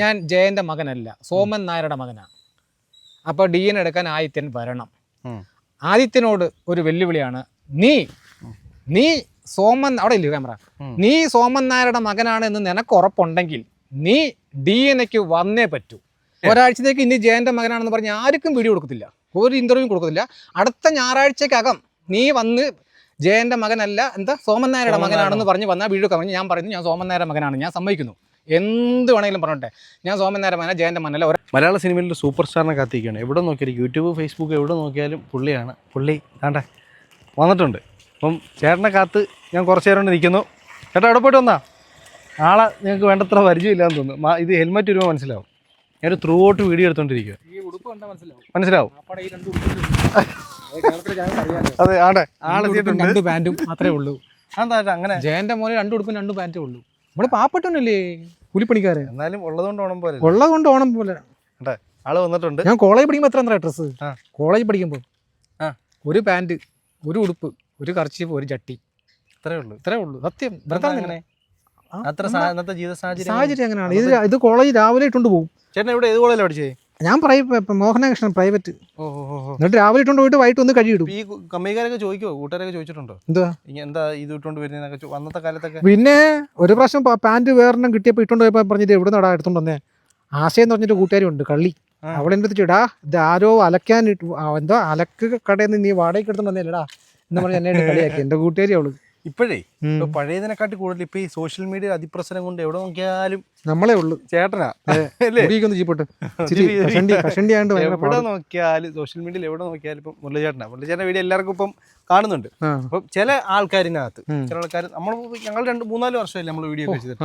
ഞാൻ ജയന്റെ മകനല്ല സോമൻ നായരുടെ മകനാണ് അപ്പോൾ ഡി എൻ എടുക്കാൻ ആദിത്യൻ വരണം. ആദിത്യനോട് ഒരു വെല്ലുവിളിയാണ് നീ നീ സോമൻ അവിടെ ഇല്ല ക്യാമറ നീ സോമൻ നായരുടെ മകനാണ് എന്ന് നിനക്ക് ഉറപ്പുണ്ടെങ്കിൽ നീ ഡി എൻ എക്ക് വന്നേ പറ്റൂ. ഒരാഴ്ചത്തേക്ക് ഇനി ജയന്റെ മകനാണെന്ന് പറഞ്ഞ് ആർക്കും വീഡിയോ കൊടുക്കത്തില്ല. ഒരു ഇന്റർവ്യൂ കൊടുക്കത്തില്ല. അടുത്ത ഞായറാഴ്ചക്കകം നീ വന്ന് ജയന്റെ മകനല്ല എന്താ സോമൻ നായരുടെ മകനാണെന്ന് പറഞ്ഞ് വന്നാൽ വീഡിയോ പറഞ്ഞ് ഞാൻ പറയുന്നു ഞാൻ സോമൻ നായരുടെ മകനാണ് ഞാൻ സമ്മതിക്കുന്നു. എന്ത് വേണമെങ്കിലും പറഞ്ഞോട്ടെ. ഞാൻ സോമൻ നായരുടെ ജയന്റെ ഒരാ- മലയാള സിനിമയിൽ ഒരു സൂപ്പർ സ്റ്റാറിനെ കാത്തിരിക്കുകയാണ്. എവിടെ നോക്കിയാലും യൂട്യൂബ് ഫേസ്ബുക്ക് എവിടെ നോക്കിയാലും പുള്ളിയാണ്. പുള്ളി വേണ്ട വന്നിട്ടുണ്ട്. അപ്പം ചേട്ടനെ കാത്ത് ഞാൻ കുറച്ച് നേരം കൊണ്ട് നിൽക്കുന്നു. ചേട്ടാ എവിടെ പോയിട്ട് വന്നാ? ആളെ നിങ്ങൾക്ക് വേണ്ടത്ര പരിചയമില്ലാന്ന് തോന്നുന്നു. ഇത് ഹെൽമെറ്റ് വരുമ്പോൾ മനസ്സിലാവും. ഞാനൊരു ത്രൂ ഔട്ട് വീഡിയോ എടുത്തോണ്ടിരിക്കുക ഈ ഉടുപ്പ് കണ്ടാൽ മനസ്സിലാവും. അതെ ആടെ ആളെത്തിയിട്ടുണ്ട് രണ്ട് പാന്റും മാത്രമേ ഉള്ളൂ. അങ്ങനെ? ജയന്റെ മോനെ രണ്ട് ഉടുപ്പും രണ്ട് പാന്റേ ഉള്ളൂ. നമ്മൾ പാവപ്പെട്ടവനല്ലേ? കൂലിപ്പണിക്കാരൻ എന്നാലും ഉള്ളതുകൊണ്ട് ഓണം പോലെ ഉള്ളത് കൊണ്ട് ഓണം പോലെ. ആൾ വന്നിട്ടുണ്ട്. ഞാൻ കോളേജ് പഠിക്കുമ്പോൾ എത്ര എന്താ ഡ്രസ്സ്? ആ. കോളേജ് പഠിക്കുമ്പോൾ ആ. ഒരു പാന്റ് ഒരു ഉടുപ്പ് ഒരു കർച്ചീഫ് ഒരു ചട്ടി ഇത്രേ ഉള്ളൂ. ഇത്രേ ഉള്ളൂ. സത്യം. അങ്ങനെ? ആ, അത്ര സാ- ഇന്നത്തെ ജീവിത സാഹചര്യം സാഹചര്യം അങ്ങനെയാണ് ഇത് ഇത് കോളേജ് രാവിലെ ഇട്ടുകൊണ്ട് പോകും ചേട്ടൻ ഇവിടെ ഏത് കോളേജിലാണ് പഠിച്ചേ ഞാൻ പ്രൈവറ്റ് മോഹനകൃഷ്ണൻ പ്രൈവറ്റ്. എന്നിട്ട് രാവിലെ ഇട്ടുകൊണ്ട് പോയിട്ട് വൈകിട്ട് ഒന്ന് കഴിയിടും ഈ കമ്മിക്കാരൊക്കെ ചോദിക്കുവോ? കൂട്ടുകാരൊക്കെ ചോദിച്ചിട്ടുണ്ടോ? എന്താ എന്താ ഇത് ഇട്ടുകൊണ്ട് വരുന്നതൊക്കെ അന്നത്തെ കാലത്തൊക്കെ പിന്നെ ഒരു പ്രാവശ്യം പാന്റ് വേറെണ്ണം കിട്ടിയപ്പോൾ ഇട്ടുകൊണ്ട് പോയപ്പോൾ പറഞ്ഞിട്ട് എവിടെ നടാ എടുത്തോണ്ട് വന്നേ? ആശയെന്ന് പറഞ്ഞിട്ട് കൂട്ടുകാരി ഉണ്ട് കള്ളി അവിടെ അവളെന്റെ അടുത്ത് ഇത് ആരോ അലക്കാൻ എന്തോ അലക്ക് കടയിൽ നിന്ന് നീ വാടകയ്ക്ക് എടുത്തോണ്ട് വന്നേലടാ എന്ന് പറഞ്ഞ് എന്നെ കളിയാക്കി. എന്റെ കൂട്ടുകാരി അവൾ. ഇപ്പോഴേ ഇപ്പൊ പഴയതിനെക്കാട്ടി കൂടുതൽ ഇപ്പൊ ഈ സോഷ്യൽ മീഡിയ അതിപ്രസരം കൊണ്ട് എവിടെ നോക്കിയാലും നമ്മളെ ഉള്ളു. ചേട്ടനാ എവിടെ നോക്കിയാലും സോഷ്യൽ മീഡിയയിൽ എവിടെ നോക്കിയാലും ഇപ്പം മുരളിചേട്ടനാ. മുരളിച്ചേട്ടന്റെ വീഡിയോ എല്ലാവർക്കും ഇപ്പം കാണുന്നുണ്ട്. അപ്പൊ ചില ആൾക്കാരിനകത്ത് ചില ആൾക്കാർ നമ്മൾ ഞങ്ങൾ രണ്ട് മൂന്നാൽ വർഷമായില്ലേ നമ്മൾ വീഡിയോ ഒക്കെ ചെയ്തിട്ട്.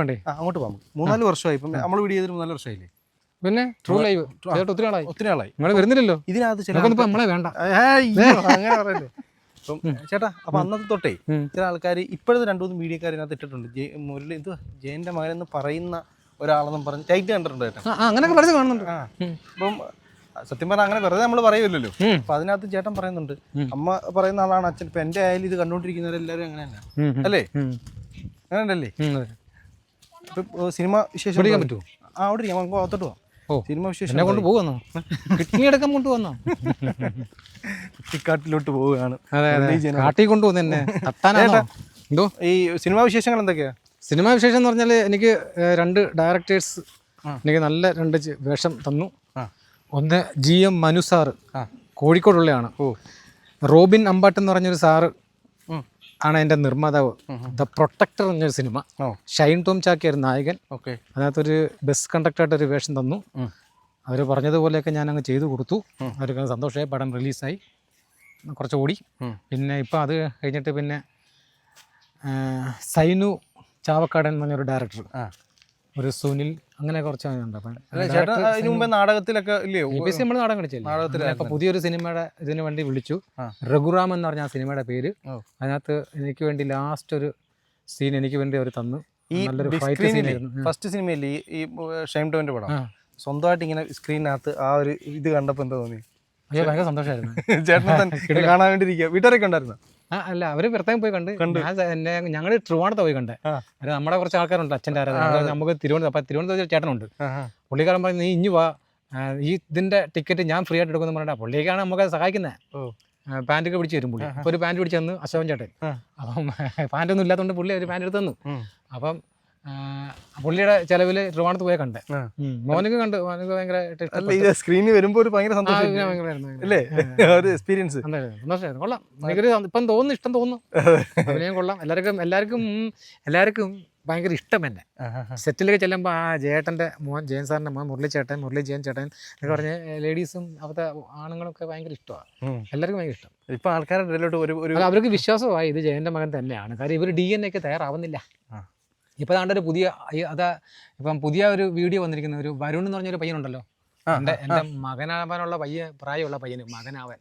വേണ്ടേ? അങ്ങോട്ട് പോകാം മൂന്നാൽ വർഷമായി. ഇപ്പം നമ്മൾ വീഡിയോ ചെയ്തിട്ട് മൂന്നാൽ വർഷമായില്ലേ? പിന്നെ ട്രൂ ലൈവ് ഒത്തിരി ആളായി ഒത്തിരി ആളായി നിങ്ങൾ വരുന്നില്ലല്ലോ? ഇതിനകത്ത് ചില നമ്മളെ വേണ്ട. അങ്ങനെ പറയല്ലേ. അപ്പം ചേട്ടാ അപ്പൊ അന്നത്തെ തൊട്ടേ. ചില ആൾക്കാർ ഇപ്പോഴത്തെ രണ്ടു മൂന്ന് മീഡിയക്കാർ ഇതിനകത്ത് ഇട്ടിട്ടുണ്ട് മുരളി എന്തുവാ? ജയന്റെ മകൻ എന്ന് പറയുന്ന ഒരാളെന്നും പറഞ്ഞ് ടൈറ്റ് കണ്ടിട്ടുണ്ട് ചേട്ടാ. അങ്ങനെയൊക്കെ പറഞ്ഞു കാണുന്നുണ്ട്. അപ്പം സത്യം പറഞ്ഞാൽ അങ്ങനെ വെറുതെ നമ്മൾ പറയുമല്ലോ. അപ്പൊ അതിനകത്ത് ചേട്ടൻ പറയുന്നുണ്ട് അമ്മ പറയുന്ന ആളാണ് അച്ഛൻ. ഇപ്പൊ എന്റെ ആയാലും ഇത് കണ്ടുകൊണ്ടിരിക്കുന്നവരെല്ലാരും അങ്ങനെ തന്നെ. അല്ലേ? അങ്ങനെ ഉണ്ടല്ലേ? സിനിമ വിശേഷം? പറ്റുമോ ആ അവിടെ നമുക്ക് അകത്തോട്ട് പോവാം. സിനിമ വിശേഷം കൊണ്ട് പോകുന്നോ കിഡ്നി എടുക്കാൻ കൊണ്ട് കുട്ടിക്കാട്ടിലോട്ട് പോവുകയാണ്. കാട്ടി തട്ടാനാണോ? എന്തോ? ഈ സിനിമാ വിശേഷങ്ങൾ എന്തൊക്കെയാ? സിനിമാ വിശേഷം എന്ന് പറഞ്ഞാൽ എനിക്ക് രണ്ട് ഡയറക്ടേഴ്സ് എനിക്ക് നല്ല രണ്ട് വേഷം തന്നു. ഒന്ന് G M Manu sir Kozhikode ഉള്ളയാണ് ഓ. റോബിൻ അമ്പാട്ട് എന്ന് പറഞ്ഞൊരു സാറ്. ആണ് എന്റെ നിർമ്മാതാവ്. ദ പ്രൊട്ടക്ടർ എന്നൊരു സിനിമ. ഷൈൻ ടോം ചാക്കിയായിരുന്നു നായകൻ. ഓക്കെ. അതിനകത്തൊരു ബസ് കണ്ടക്ടറായിട്ട് ഒരു വേഷം തന്നു. അവർ പറഞ്ഞതുപോലെയൊക്കെ ഞാൻ അങ്ങ് ചെയ്തു കൊടുത്തു. അവർക്ക് സന്തോഷമായി പടം റിലീസായി. കുറച്ച് ഓടി പിന്നെ ഇപ്പം അത് കഴിഞ്ഞിട്ട് പിന്നെ സൈനു ചാവക്കാടൻ എന്ന് പറഞ്ഞൊരു ഡയറക്ടർ ആ. ഒരു സുനിൽ അങ്ങനെ കുറച്ച് ഉണ്ട് അപ്പം നാടകത്തിലൊക്കെ നമ്മൾ നാടകം കളിച്ചില്ല. അപ്പോൾ പുതിയൊരു സിനിമയുടെ ഇതിന് വേണ്ടി വിളിച്ചു. രഘുറാം എന്ന് പറഞ്ഞ ആ സിനിമയുടെ പേര്. അതിനകത്ത് എനിക്ക് വേണ്ടി ലാസ്റ്റ് ഒരു സീൻ എനിക്ക് വേണ്ടി അവർ തന്നു. ഈ ഫസ്റ്റ് സിനിമയില്ലേ ഈ- ഈ ഷൈം ടോന്റെ പടം. സ്വന്തമായിട്ട് ഇങ്ങനെ സ്ക്രീനിനകത്ത് ആ ഒരു ഇത് കണ്ടപ്പോൾ എന്താ തോന്നി? അയ്യോ ഭയങ്കര സന്തോഷമായിരുന്നു ചേട്ടൻ തന്നെ കാണാൻ വേണ്ടി ഇരിക്കുക വീട്ടുകാരൊക്കെ ഉണ്ടായിരുന്നു? ആ അല്ല അവർ പ്രത്യേകം പോയി കണ്ട്. എന്നെ ഞങ്ങൾ ട്രിവാണത്ത് പോയി കണ്ടേ. ആ. അത് നമ്മുടെ കുറച്ച് ആൾക്കാരുണ്ട് അച്ഛന്റെ ആരാധന നമുക്ക് തിരുവനന്തപുരം അപ്പം തിരുവനന്തപുരത്ത് ചേട്ടനുണ്ട്. പുള്ളിക്കാരൻ പറഞ്ഞു നീ ഇഞ്ഞു വാ. ഈ ഇതിന്റെ ടിക്കറ്റ് ഞാൻ ഫ്രീ ആയിട്ട് എടുക്കുമെന്ന് പറഞ്ഞാൽ പുള്ളിക്കാണ് നമുക്ക് സഹായിക്കുന്നത്. പാന്റൊക്കെ പിടിച്ച് തരും പുള്ളി. ഒരു പാന്റ് പിടിച്ച് തന്നു അശോകൻ ചേട്ടൻ. അപ്പം പാന്റൊന്നും ഇല്ലാത്തതുകൊണ്ട് പുള്ളി ഒരു പാന്റ് എടുത്ത് തന്നു. അപ്പം പുള്ളിയുടെ ചെലവിൽ ട്രിവാണത്ത് പോയ കണ്ടേ. മോനക്ക് കണ്ട് മോനക്ക് ഭയങ്കര സ്ക്രീനിൽ വരുമ്പോ ഒരു ഭയങ്കര സന്തോഷം. എക്സ്പീരിയൻസ് സന്തോഷമായിരുന്നു കൊള്ളാം. എനിക്കൊരു ഇപ്പം തോന്നുന്നു ഇഷ്ടം തോന്നുന്നു. അഭിനയം കൊള്ളാം. എല്ലാവർക്കും എല്ലാവർക്കും എല്ലാവർക്കും ഭയങ്കര ഇഷ്ടം എന്നെ. സെറ്റിലൊക്കെ ചെല്ലുമ്പോൾ ആ ജേട്ടന്റെ മോൻ ജയൻ സാറിന്റെ മോൻ മുരളി ചേട്ടൻ മുരളി ജയൻ ചേട്ടൻ എന്നൊക്കെ പറഞ്ഞ ലേഡീസും അവിടുത്തെ ഒക്കെ ഭയങ്കര ഇഷ്ടമാണ്. എല്ലാവർക്കും ഭയങ്കര ഇഷ്ടം. ഇപ്പൊ ആൾക്കാരുടെ അവർക്ക് വിശ്വാസമായി ഇത് ജയന്റെ മകൻ തന്നെയാണ്. കാര്യം ഇവർ ഡി എൻ എക്ക് തയ്യാറാവുന്നില്ല. ആ. ഇപ്പോൾ അതാണ്ട് ഒരു പുതിയ അതാ ഇപ്പം പുതിയ ഒരു വീഡിയോ വന്നിരിക്കുന്ന. ഒരു വരുൺ എന്ന് പറഞ്ഞൊരു പയ്യനുണ്ടല്ലോ. എന്റെ എന്റെ മകനാവാനുള്ള പയ്യ പ്രായമുള്ള പയ്യന് മകനാവൻ.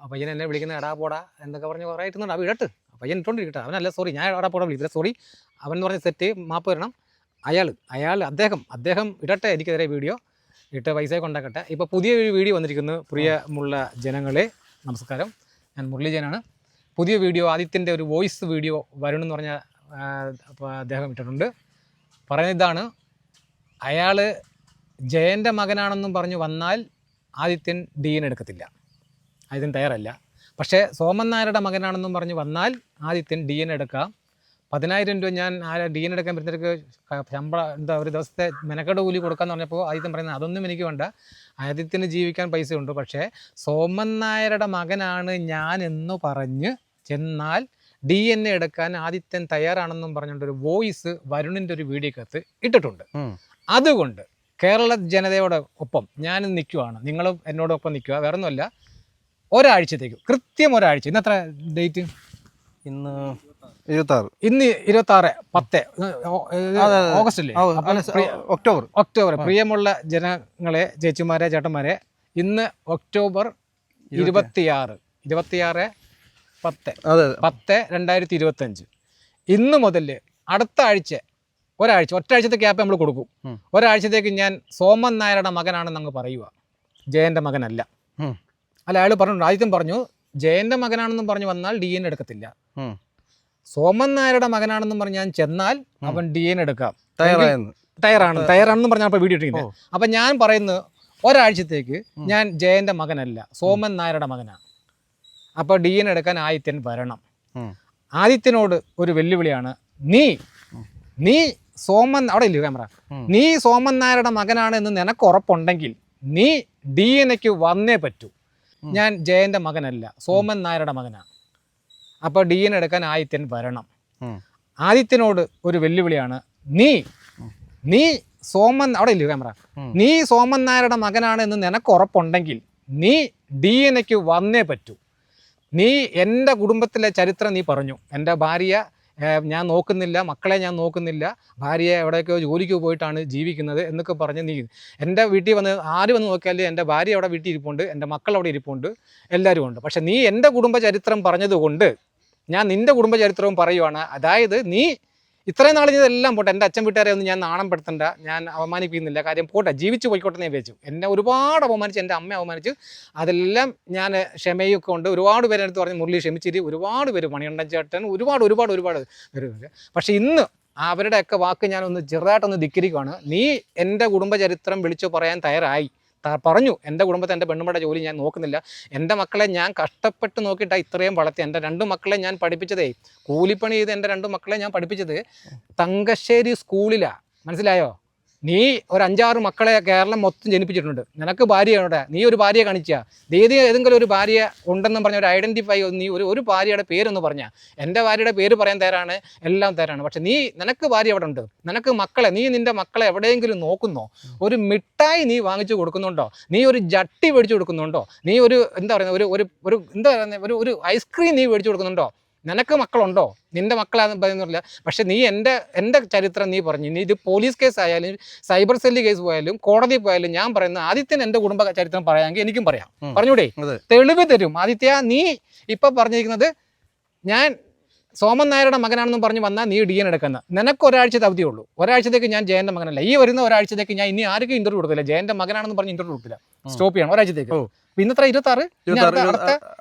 ആ പയ്യൻ എന്നെ വിളിക്കുന്ന എടാ പോടാ എന്നൊക്കെ പറഞ്ഞ് കുറേ ഇട്ടുന്നുണ്ട് അവ ഇടട്ട് പയ്യൻ ഇട്ടോണ്ടിരിക്കട്ടെ. അവനല്ല സോറി ഞാൻ എടാ പോടാ വിളിക്കില്ല സോറി അവൻ എന്ന് പറഞ്ഞ സെറ്റ് മാപ്പ് വരണം അയാൾ അയാൾ അദ്ദേഹം അദ്ദേഹം ഇടട്ടെ എനിക്കെതിരെ വീഡിയോ ഇട്ട് പൈസ കൊണ്ടാക്കട്ടെ ഇപ്പോൾ പുതിയ ഒരു വീഡിയോ വന്നിരിക്കുന്നു. പ്രിയമുള്ള ജനങ്ങളെ നമസ്കാരം. ഞാൻ മുരളീജനാണ് പുതിയ വീഡിയോ ആദിത്യന്റെ ഒരു വോയിസ് വീഡിയോ വരുൺ എന്ന് പറഞ്ഞ അദ്ദേഹം ഇട്ടിട്ടുണ്ട്. പറയുന്നത് ഇതാണ് അയാൾ ജയന്റെ മകനാണെന്നും പറഞ്ഞ് വന്നാൽ ആദിത്യൻ ഡി എൻ എടുക്കത്തില്ല. ആദിത്യൻ തയ്യാറല്ല. പക്ഷേ സോമൻ നായരുടെ മകനാണെന്നും പറഞ്ഞ് വന്നാൽ ആദിത്യൻ ഡി എൻ എടുക്കാം. പതിനായിരം രൂപ ഞാൻ ആ ഡി എൻ എടുക്കാൻ പറ്റുന്നവർക്ക് ശമ്പള എന്താ ഒരു ദിവസത്തെ മെനക്കെട് കൂലി കൊടുക്കാന്ന് പറഞ്ഞപ്പോൾ ആദിത്യം പറയുന്നത് അതൊന്നും എനിക്ക് വേണ്ട. ആദിത്യന് ജീവിക്കാൻ പൈസ ഉണ്ട് പക്ഷേ സോമൻ നായരുടെ മകനാണ് ഞാൻ എന്ന് പറഞ്ഞ് ചെന്നാൽ ഡി എൻ എ എടുക്കാൻ ആദിത്യൻ തയ്യാറാണെന്നും പറഞ്ഞുകൊണ്ട് ഒരു വോയിസ് വരുണിന്റെ ഒരു വീഡിയോ വീഡിയോക്കകത്ത് ഇട്ടിട്ടുണ്ട്. അതുകൊണ്ട് കേരള ജനതയോടെ ഒപ്പം ഞാൻ നിൽക്കുവാണ്. നിങ്ങളും എന്നോടൊപ്പം നിൽക്കുക. വേറെ ഒന്നുമല്ല ഒരാഴ്ചത്തേക്ക്. കൃത്യം ഒരാഴ്ച. ഇന്ന് എത്ര ഡേറ്റ്? ഇന്ന് ഇരുപത്താറ്. ഇന്ന് ഇരുപത്തി ആറ് പത്ത്. ഓഗസ്റ്റ് അല്ല, ഒക്ടോബർ. ഒക്ടോബർ. പ്രിയമുള്ള ജനങ്ങളെ ചേച്ചിമാരെ ചേട്ടന്മാരെ ഇന്ന് ഒക്ടോബർ ഇരുപത്തിയാറ്. ഇരുപത്തിയാറ് പത്ത്. അതെ. പത്ത് രണ്ടായിരത്തി ഇരുപത്തഞ്ച് ഇന്ന് മുതൽ അടുത്ത ആഴ്ച ഒരാഴ്ച ഒറ്റാഴ്ചത്തെ ക്യാപ്പ് നമ്മൾ കൊടുക്കും. ഒരാഴ്ചത്തേക്ക് ഞാൻ സോമൻ നായരുടെ മകനാണെന്ന് അങ്ങ് പറയുക. ജയന്റെ മകനല്ല. അല്ല അയാൾ പറഞ്ഞു ആദ്യം പറഞ്ഞു ജയന്റെ മകനാണെന്നും പറഞ്ഞു വന്നാൽ ഡി എൻ എടുക്കത്തില്ല. സോമൻ നായരുടെ മകനാണെന്നും പറഞ്ഞ് ഞാൻ ചെന്നാൽ അവൻ ഡി എൻ എടുക്കാം. തയ്യാറായെന്ന്. തയ്യാറാണ് തയ്യാറാണെന്ന് പറഞ്ഞാൽ അപ്പോൾ വീഡിയോ ഇട്ടിരിക്കുന്നത്. അപ്പം ഞാൻ പറയുന്നത് ഒരാഴ്ചത്തേക്ക് ഞാൻ ജയന്റെ മകനല്ല സോമൻ നായരുടെ മകനാണ് അപ്പോൾ ഡി എൻ എടുക്കാൻ ആദിത്യൻ വരണം. ആദിത്യനോട് ഒരു വെല്ലുവിളിയാണ്. നീ നീ സോമൻ അവിടെ ഇല്ല ക്യാമറ നീ സോമൻ നായരുടെ മകനാണ് എന്ന് നിനക്ക് ഉറപ്പുണ്ടെങ്കിൽ നീ ഡി എൻ എക്ക് വന്നേ പറ്റൂ. ഞാൻ ജയന്റെ മകനല്ല സോമൻ നായരുടെ മകനാണ് അപ്പോൾ ഡി എൻ എടുക്കാൻ ആദിത്യൻ വരണം. ആദിത്യനോട് ഒരു വെല്ലുവിളിയാണ്. നീ നീ സോമൻ അവിടെ ഇല്ല ക്യാമറ നീ സോമൻ നായരുടെ മകനാണ് എന്ന് നിനക്ക് ഉറപ്പുണ്ടെങ്കിൽ നീ ഡി എൻ എക്ക് വന്നേ പറ്റൂ. നീ എന്റെ കുടുംബത്തിലെ ചരിത്രം നീ പറഞ്ഞു. എന്റെ ഭാര്യ ഞാൻ നോക്കുന്നില്ല മക്കളെ ഞാൻ നോക്കുന്നില്ല ഭാര്യയെ എവിടെയൊക്കെയോ ജോലിക്ക് പോയിട്ടാണ് ജീവിക്കുന്നത് എന്നൊക്കെ പറഞ്ഞ് നീ എന്റെ വീട്ടിൽ വന്ന് ആര് വന്ന് നോക്കിയാലും എന്റെ ഭാര്യ അവിടെ വീട്ടിൽ ഇരിപ്പുണ്ട് എന്റെ മക്കൾ അവിടെ ഇരിപ്പുണ്ട് എല്ലാവരും ഉണ്ട്. പക്ഷെ നീ എന്റെ കുടുംബ ചരിത്രം പറഞ്ഞതുകൊണ്ട് ഞാൻ നിന്റെ കുടുംബ ചരിത്രവും പറയുവാണ്. അതായത് നീ ഇത്രയും നാൾ ഇതെല്ലാം പോട്ടെ. എന്റെ അച്ഛൻ വീട്ടുകാരെ ഒന്നും ഞാൻ നാണം പെടുത്തണ്ട. ഞാൻ അവമാനിപ്പിക്കുന്നില്ല. കാര്യം പോട്ടെ ജീവിച്ചു പോയിക്കോട്ടെ ഞാൻ വിചാരിച്ചു. എന്നെ ഒരുപാട് അപമാനിച്ച് എന്റെ അമ്മയെ അപമാനിച്ച് അതെല്ലാം ഞാൻ ക്ഷമയൊക്കെ ഉണ്ട് ഒരുപാട് പേരെ അടുത്ത് പറഞ്ഞ് മുരളി ക്ഷമിച്ചിരി. ഒരുപാട് പേര് മണികണ്ഠൻ ചേട്ടൻ ഒരുപാട് ഒരുപാട് ഒരുപാട് പേര്. പക്ഷേ ഇന്ന് അവരുടെയൊക്കെ വാക്ക് ഞാനൊന്ന് ചെറുതായിട്ടൊന്ന് ധിക്കരിക്കുകയാണ് നീ എന്റെ കുടുംബചരിത്രം വിളിച്ചു പറയാൻ തയ്യാറായി. പറഞ്ഞു എന്റെ കുടുംബത്തെ എന്റെ പെണ്ണുമ്പടെ ജോലി ഞാൻ നോക്കുന്നില്ല. എന്റെ മക്കളെ ഞാൻ കഷ്ടപ്പെട്ട് നോക്കിയിട്ടാണ് ഇത്രയും വളർത്തി എന്റെ രണ്ട് മക്കളെ ഞാൻ പഠിപ്പിച്ചതേ. കൂലിപ്പണി ചെയ്ത് എന്റെ രണ്ട് മക്കളെ ഞാൻ പഠിപ്പിച്ചത് തങ്കശ്ശേരി സ്കൂളിലാണ് മനസ്സിലായോ? നീ ഒരു അഞ്ചാറ് മക്കളെ കേരളം മൊത്തം ജനിപ്പിച്ചിട്ടുണ്ട്. നിനക്ക് ഭാര്യയാണ് നീ ഒരു ഭാര്യയെ കാണിച്ച. ദീതി ഏതെങ്കിലും ഒരു ഭാര്യ ഉണ്ടെന്നും പറഞ്ഞ ഒരു ഐഡന്റിഫൈ നീ ഒരു ഒരു ഭാര്യയുടെ പേരൊന്ന് പറഞ്ഞാൽ എന്റെ ഭാര്യയുടെ പേര് പറയാൻ തരാണ് എല്ലാം തരാണ്. പക്ഷെ നീ നിനക്ക് ഭാര്യ എവിടെ ഉണ്ട്. നിനക്ക് മക്കളെ നീ നിന്റെ മക്കളെ എവിടെയെങ്കിലും നോക്കുന്നോ? ഒരു മിഠായി നീ വാങ്ങിച്ചു കൊടുക്കുന്നുണ്ടോ? നീ ഒരു ജട്ടി മേടിച്ചു കൊടുക്കുന്നുണ്ടോ? നീ ഒരു എന്താ പറയുന്നത് ഒരു ഒരു ഒരു എന്താ പറയുന്നത് ഒരു ഒരു ഐസ്ക്രീം നീ മേടിച്ചു കൊടുക്കുന്നുണ്ടോ? നിനക്ക് മക്കളുണ്ടോ? നിന്റെ മക്കളാന്ന് പറയുന്നില്ല പക്ഷെ നീ എന്റെ എന്റെ ചരിത്രം നീ പറഞ്ഞു. നീ ഇത് പോലീസ് കേസ് ആയാലും സൈബർ സെല്ല് കേസ് പോയാലും കോടതി പോയാലും ഞാൻ പറയുന്നത് ആദിത്യൻ എന്റെ കുടുംബ ചരിത്രം പറയാമെങ്കിൽ എനിക്കും പറയാം. പറഞ്ഞൂടേ? തെളിവ് തരും. ആദിത്യ നീ ഇപ്പൊ പറഞ്ഞിരിക്കുന്നത് ഞാൻ സോമൻ നായരുടെ മകനാണെന്ന് പറഞ്ഞ് വന്നാൽ നീ ഡി എൻ എടുക്കുന്ന. നിനക്ക് ഒരാഴ്ചത്തെ അവധിയുള്ളൂ ഒരാഴ്ചത്തേക്ക് ഞാൻ ജയന്റെ മകനല്ല. ഈ വരുന്ന ഒരാഴ്ചത്തേക്ക് ഞാൻ ഇനി ആർക്കും ഇന്റർവ്യൂ കൊടുക്കില്ല ജയന്റെ മകനാണെന്ന് പറഞ്ഞ് ഇന്റർവ്യൂ കൊടുക്കില്ല സ്റ്റോപ്പ് ചെയ്യണം. ഒരാഴ്ചത്തേക്ക്. ഇന്നത്ര ഇരുപത്തി ആറ്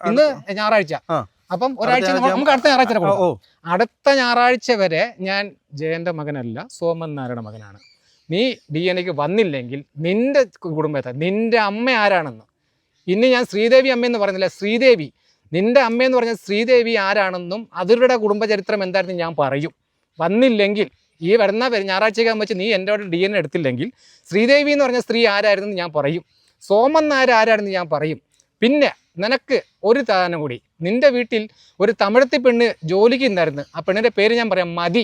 ഇന്ന് ഞായറാഴ്ച. അപ്പം ഒരാഴ്ച നമുക്ക് അടുത്ത ഞായറാഴ്ച ഓ. അടുത്ത ഞായറാഴ്ച വരെ ഞാൻ ജയന്റെ മകനല്ല സോമൻ നായരുടെ മകനാണ്. നീ ഡി എൻ എക്ക് വന്നില്ലെങ്കിൽ നിന്റെ കുടുംബത്തെ നിന്റെ അമ്മ ആരാണെന്ന്? ഇനി ഞാൻ ശ്രീദേവി അമ്മ എന്ന് പറയുന്നില്ല ശ്രീദേവി. നിന്റെ അമ്മ എന്ന് പറഞ്ഞ ശ്രീദേവി ആരാണെന്നും അവരുടെ കുടുംബചരിത്രം എന്തായിരുന്നു ഞാൻ പറയും. വന്നില്ലെങ്കിൽ ഈ വരുന്ന വരെ ഞായറാഴ്ചയ്ക്ക് വെച്ച് നീ എന്റെ ഡി എൻ എടുത്തില്ലെങ്കിൽ ശ്രീദേവി എന്ന് പറഞ്ഞ സ്ത്രീ ആരായിരുന്നു ഞാൻ പറയും. സോമൻ നായർ ആരായിരുന്നു ഞാൻ പറയും. പിന്നെ നിനക്ക് ഒരു താനം കൂടി. നിന്റെ വീട്ടിൽ ഒരു തമിഴത്തി പെണ്ണ് ജോലിക്ക് ഉണ്ടായിരുന്നു ആ പെണ്ണിന്റെ പേര് ഞാൻ പറയാം മതി.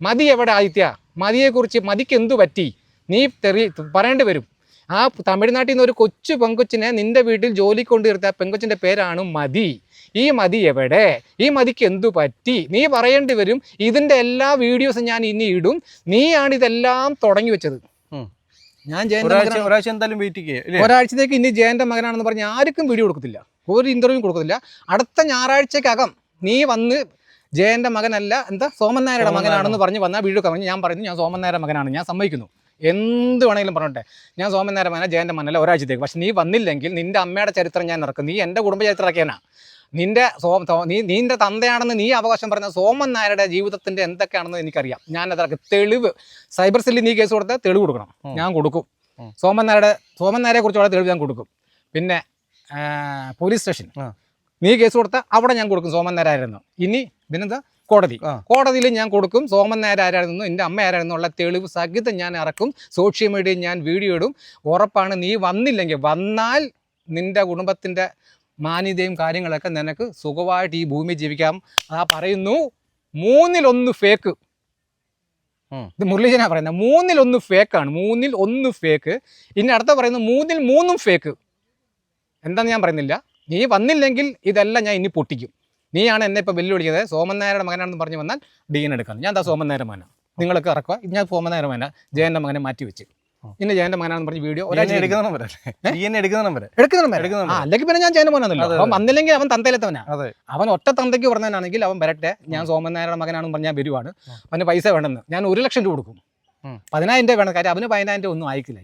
മതി എവിടെ ആദിത്യ? മതിയെക്കുറിച്ച് മതിക്ക് എന്തു പറ്റി? നീ തെറി പറയേണ്ടി വരും. ആ തമിഴ്നാട്ടിൽ നിന്ന് ഒരു കൊച്ചു പെങ്കൊച്ചിനെ നിന്റെ വീട്ടിൽ ജോലി കൊണ്ടുവരുത്ത പെങ്കൊച്ചിന്റെ പേരാണ് മതി. ഈ മതി എവിടെ? ഈ മതിക്ക് എന്തു പറ്റി? നീ പറയേണ്ടി വരും. ഇതിന്റെ എല്ലാ വീഡിയോസും ഞാൻ ഇനി ഇടും. നീയാണ് ഇതെല്ലാം തുടങ്ങി വെച്ചത്. ഞാൻ ഒരാഴ്ച എന്തായാലും വെയിറ്റ് ഒരാഴ്ചത്തേക്ക് ഇനി ജയന്റെ മകനാണെന്ന് പറഞ്ഞ് ആർക്കും വീഡിയോ കൊടുക്കത്തില്ല. ഒരു ഇന്റർവ്യൂ കൊടുക്കുന്നില്ല. അടുത്ത ഞായറാഴ്ചക്കകം നീ വന്ന് ജയന്റെ മകനല്ല എന്താ? സോമൻ നായരുടെ മകനാണെന്ന് പറഞ്ഞ് വന്നാൽ വീഡിയോ കവഞ്ഞ് ഞാൻ പറയുന്നു ഞാൻ സോമൻ നായരുടെ മകനാണ് ഞാൻ സമ്മതിക്കുന്നു. എന്ത് വേണമെങ്കിലും പറഞ്ഞോട്ടെ. ഞാൻ സോമൻ നായരുടെ മകന ജയന്റെ മകനല്ല ഒരാഴ്ചത്തേക്ക്. പക്ഷെ നീ വന്നില്ലെങ്കിൽ നിന്റെ അമ്മയുടെ ചരിത്രം ഞാൻ നടക്കും നീ എന്റെ കുടുംബ ചരിത്രം ഇറക്കിയാനാ നിന്റെ സോ നീ നിന്റെ തന്തയാണെന്ന് നീ അവകാശം പറഞ്ഞ സോമൻ നായരുടെ ജീവിതത്തിന്റെ എന്തൊക്കെയാണെന്ന് എനിക്കറിയാം. ഞാൻ അതിറക്കും തെളിവ്. സൈബർ സെല്ലിൽ നീ കേസ് കൊടുത്താൽ തെളിവ് കൊടുക്കണം. ഞാൻ കൊടുക്കും. സോമൻ നായരുടെ സോമൻ നായരെ കുറിച്ചുള്ള തെളിവ് ഞാൻ കൊടുക്കും. പിന്നെ പോലീസ് സ്റ്റേഷൻ നീ കേസ് കൊടുത്താൽ അവിടെ ഞാൻ കൊടുക്കും. സോമൻ നേരായിരുന്നു ഇനി പിന്നെന്താ? കോടതി. കോടതിയിൽ ഞാൻ കൊടുക്കും. സോമൻ നേരെ ആരായിരുന്നു എന്റെ അമ്മ ആരായിരുന്നുള്ള തെളിവ് സഹിതം ഞാൻ ഇറക്കും. സോഷ്യൽ മീഡിയയിൽ ഞാൻ വീഡിയോ ഇടും. ഉറപ്പാണ് നീ വന്നില്ലെങ്കിൽ വന്നാൽ നിന്റെ കുടുംബത്തിന്റെ മാന്യതയും കാര്യങ്ങളൊക്കെ നിനക്ക് സുഖമായിട്ട് ഈ ഭൂമി ജീവിക്കാം. ആ പറയുന്നു മൂന്നിലൊന്ന് ഫേക്ക് ഇത് മുരളീജനാ പറയുന്നത്. മൂന്നിലൊന്ന് ഫേക്കാണ് മൂന്നിൽ ഒന്ന് ഫേക്ക് ഇനി അടുത്ത പറയുന്നത് മൂന്നിൽ മൂന്നും ഫേക്ക് എന്താന്ന് ഞാൻ പറയുന്നില്ല. നീ വന്നില്ലെങ്കിൽ ഇതെല്ലാം ഞാൻ ഇനി പൊട്ടിക്കും. നീയാണ് എന്നെ ഇപ്പോൾ വെല്ലുവിളിക്കുന്നത്. സോമൻ നായരുടെ മകനാണെന്ന് പറഞ്ഞു വന്നാൽ ഡി എൻ എടുക്കണം ഞാൻ എന്താ സോമൻ നായരുടെ മകനാണ് നിങ്ങൾക്ക് ഇറക്കുക. ഞാൻ സോമൻ നായരുടെ മകനാണ് ജയന്റെ മകനെ മാറ്റി വെച്ച്. ഇന്ന് ജയന്റെ മകനാണെന്ന് പറഞ്ഞ് വീഡിയോ ഒരാഴ്ച അല്ലെങ്കിൽ പിന്നെ ഞാൻ ജയന്റെ മകനാണല്ലോ അവൻ വന്നില്ലെങ്കിൽ അവൻ തന്തയിലെത്തവനാ. അവൻ ഒറ്റ തന്തയ്ക്ക് പറഞ്ഞവനാണെങ്കിൽ അവൻ വരട്ടെ. ഞാൻ സോമൻ നായരുടെ മകനാണെന്ന് പറഞ്ഞാൽ വരുവാണ്. അവന് പൈസ വേണമെന്ന്. ഞാൻ ഒരു ലക്ഷം രൂപ കൊടുക്കും. പതിനായിരം രൂപ വേണം. കാര്യം അവന് പതിനായിരം രൂപ ഒന്നും അയക്കില്ല.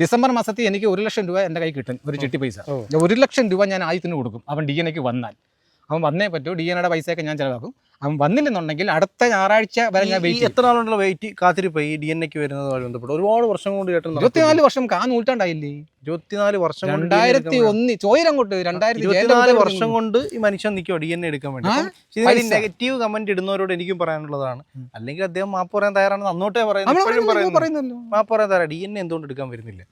ഡിസംബർ മാസത്തിൽ എനിക്ക് ഒരു ലക്ഷം രൂപ എന്റെ കൈ കിട്ടും ഒരു ചിട്ടി പൈസ. ഒരു ലക്ഷം രൂപ ഞാൻ ആദ്യത്തിന് കൊടുക്കും അവൻ ഡി എൻ എക്ക് വന്നാൽ. അവൻ വന്നേ പറ്റൂ. ഡി എൻ എയുടെ പൈസയൊക്കെ ഞാൻ ചിലവാക്കും. അവൻ വന്നില്ലെന്നുണ്ടെങ്കിൽ അടുത്ത ഞായറാഴ്ച വരെ ഞാൻ വെയിറ്റ് എത്ര നാളുണ്ടല്ലോ വെയിറ്റ് കാത്തിരിപ്പ് ഈ ഡി എൻ എക്ക് വരുന്നതുമായി ബന്ധപ്പെട്ട്. ഒരുപാട് വർഷം കൊണ്ട് ചേട്ടൻ. ഇരുപത്തിനാല് വർഷം കാ നൂറ്റാണ്ടായില്ലേ? ഇരുപത്തിനാല് വർഷം കൊണ്ട് രണ്ടായിരത്തി ഒന്ന് ചോയിരങ്ങോട്ട് രണ്ടായിരത്തി ഇരുപത്തിനാല് വർഷം കൊണ്ട് ഈ മനുഷ്യൻ നിൽക്കുക ഡി എൻ എ എടുക്കാൻ വേണ്ടി. നെഗറ്റീവ് കമന്റ് ഇടുന്നവരോട് എനിക്കും പറയാനുള്ളതാണ്. അല്ലെങ്കിൽ അദ്ദേഹം മാപ്പ് പറയാൻ തയ്യാറാണെന്ന് അന്നോട്ടേ പറയുന്നു. മാപ്പ് പറയാൻ തയ്യാറാണ് ഡി എൻ എ എന്തുകൊണ്ട് എടുക്കാൻ വരുന്നില്ല?